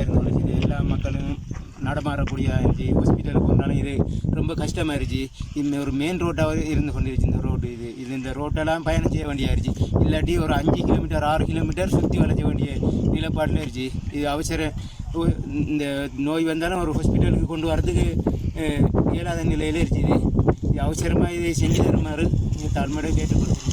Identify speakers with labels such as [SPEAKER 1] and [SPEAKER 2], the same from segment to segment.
[SPEAKER 1] கஷ்டமாக இருந்துச்சு இது எல்லா மக்களும் நடமாறக்கூடிய இருந்துச்சு ஹாஸ்பிட்டலுக்கு போனாலும் இது ரொம்ப கஷ்டமாக இருந்துச்சு இந்த ஒரு மெயின் ரோட்டாக இருந்து கொண்டிருச்சு இந்த ரோடு இது. இது இந்த ரோட்டெல்லாம் பயணம் செய்ய வேண்டியாயிருச்சு. இல்லாட்டி ஒரு அஞ்சு கிலோமீட்டர் ஆறு கிலோமீட்டர் சுற்றி வளைச்ச வேண்டிய நிலப்பாட்டில் இருந்துச்சு. இது அவசரம் இந்த நோய் வந்தாலும் ஒரு ஹாஸ்பிட்டலுக்கு கொண்டு வரதுக்கு இயலாத நிலையில் இருந்துச்சு இது. அவசரமாக இதை செஞ்சு தருமாறு தாழ்மையோட கேட்டுக்கொள்கிறோம்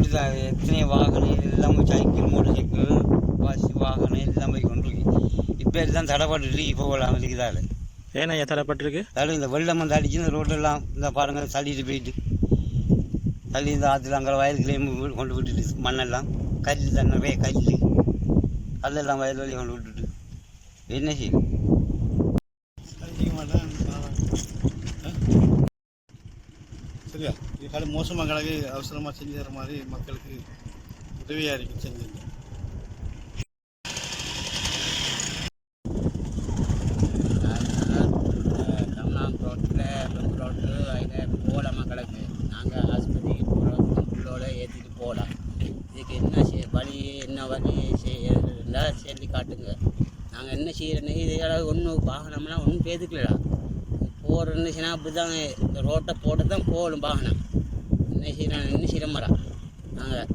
[SPEAKER 2] முக்கியமான ரோடு தான் அது எத்தனை வாகனம் எல்லாமே சைக்கிள் மோட்டர் சைக்கிள் பஸ் வாகனம் எல்லாம் போய் கொண்டு இப்போ எல்லாம் தடைப்பட்டு இப்போ போகலாம் இருக்குதால
[SPEAKER 3] ஏன்னா ஐயா தரப்பட்டிருக்கு
[SPEAKER 2] அதாவது இந்த வெள்ளம் வந்து அடிச்சு இந்த ரோடெல்லாம் இந்த பாருங்க தள்ளிட்டு போயிட்டு. தள்ளி இந்த ஆற்றுல அங்கே வயலுக்குள்ளேயும் கொண்டு விட்டுட்டு மண்ணெல்லாம். கல் தான் நிறைய கல் அதெல்லாம் வயல் வழி கொண்டு விட்டுட்டு என்ன செய்யும்
[SPEAKER 4] சரியா? இது மோசமாக கிடக்கு அவசரமாக செஞ்சு தர மாதிரி மக்களுக்கு உதவியாக இருக்கு செஞ்சுங்க
[SPEAKER 5] தமிழ்நாடு ரோட்டில் போகலாம் மக்களுக்கு நாங்கள் போகிறோம் உள்ளோட ஏற்றிட்டு போகலாம் இதுக்கு என்ன என்ன சொல்லி காட்டுங்க நாங்கள் என்ன செய்யறோன்னு இதெல்லாம் ஒன்றும் வாகனம்லாம் ஒன்றும் பேதுக்கலடா போகிறோன்னு சொன்னால் அப்படி தான் இந்த ரோட்டை போட்டு தான் போகணும் வாகனம். என்ன செய்யணும் என்ன செய்ய மாறா நாங்கள்